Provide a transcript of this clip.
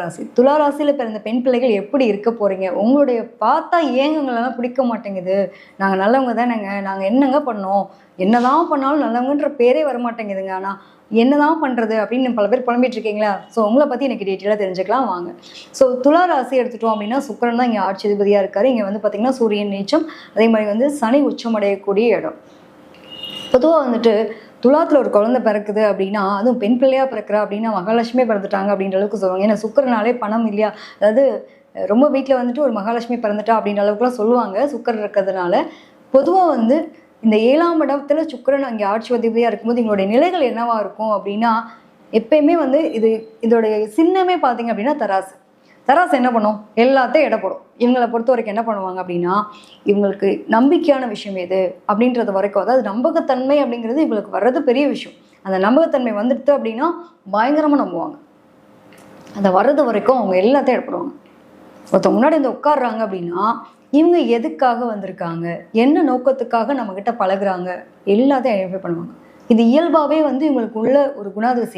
ராசி துலா ராசியில் பிறந்த பெண் பிள்ளைகள் எப்படி இருக்க போறீங்க? உங்களுடைய பார்த்தா ஏங்கங்களெல்லாம் பிடிக்க மாட்டேங்குது. நாங்கள் நல்லவங்க தானேங்க நாங்கள் என்னங்க பண்ணோம்? என்னதான் பண்ணாலும் நல்லவங்கன்ற பேரே வர மாட்டேங்குதுங்க ஆனால் என்னதான் பண்ணுறது அப்படின்னு பல பேர் புலம்பிட்டு இருக்கீங்களா ஸோ உங்களை பற்றி எனக்கு டீட்டெயிலாக தெரிஞ்சுக்கலாம். வாங்க. ஸோ துலா ராசி எடுத்துட்டோம் அப்படின்னா சுக்கரன் தான் இங்கே ஆட்சி இருக்கார். இங்கே வந்து பார்த்தீங்கன்னா சூரியன் நீச்சம். அதே மாதிரி வந்து சனி உச்சமடையக்கூடிய இடம். பொதுவாக வந்துட்டு துலாத்தில் ஒரு குழந்தை பிறக்குது அப்படின்னா அதுவும் பெண் பிள்ளையாக பிறக்கிறா அப்படின்னா மகாலட்சுமி பிறந்துட்டாங்க அப்படின்ற அளவுக்கு சொல்லுவாங்க. ஏன்னா சுக்கரனாலே பணம் இல்லையா? அதாவது ரொம்ப வீட்டில் வந்துட்டு ஒரு மகாலட்சுமி பிறந்துட்டா அப்படின்ற அளவுக்குலாம் சொல்லுவாங்க சுக்கர் இருக்கிறதுனால. பொதுவாக வந்து இந்த ஏழாம் இடத்துல சுக்கரன் அங்கே ஆட்சி அதிபதியாக இருக்கும்போது எங்களுடைய நிலைகள் என்னவா இருக்கும் அப்படின்னா எப்பயுமே வந்து இது இதோடைய சின்னமே பார்த்தீங்க அப்படின்னா தராசு. தராசு என்ன பண்ணும்? எல்லாத்தையும் எடை போடும். இவங்களை பொறுத்த வரைக்கும் என்ன பண்ணுவாங்க அப்படின்னா இவங்களுக்கு நம்பிக்கையான விஷயம் எது அப்படின்றது வரைக்கும் அதாவது நம்பகத்தன்மை அப்படிங்கிறது இவங்களுக்கு வர்றது பெரிய விஷயம். அந்த நம்பகத்தன்மை வந்துடுது அப்படின்னா பயங்கரமாக நம்புவாங்க. அந்த வர்றது வரைக்கும் அவங்க எல்லாத்தையும் எடுப்படுவாங்க ஒருத்தவங்க முன்னாடி வந்து உட்காடுறாங்க அப்படின்னா இவங்க எதுக்காக வந்திருக்காங்க? என்ன நோக்கத்துக்காக நம்மக்கிட்ட பழகுறாங்க? எல்லாத்தையும் ஐடென்டிஃபை பண்ணுவாங்க. இது இயல்பாகவே வந்து இவங்களுக்கு உள்ள ஒரு குணாதிசயம்.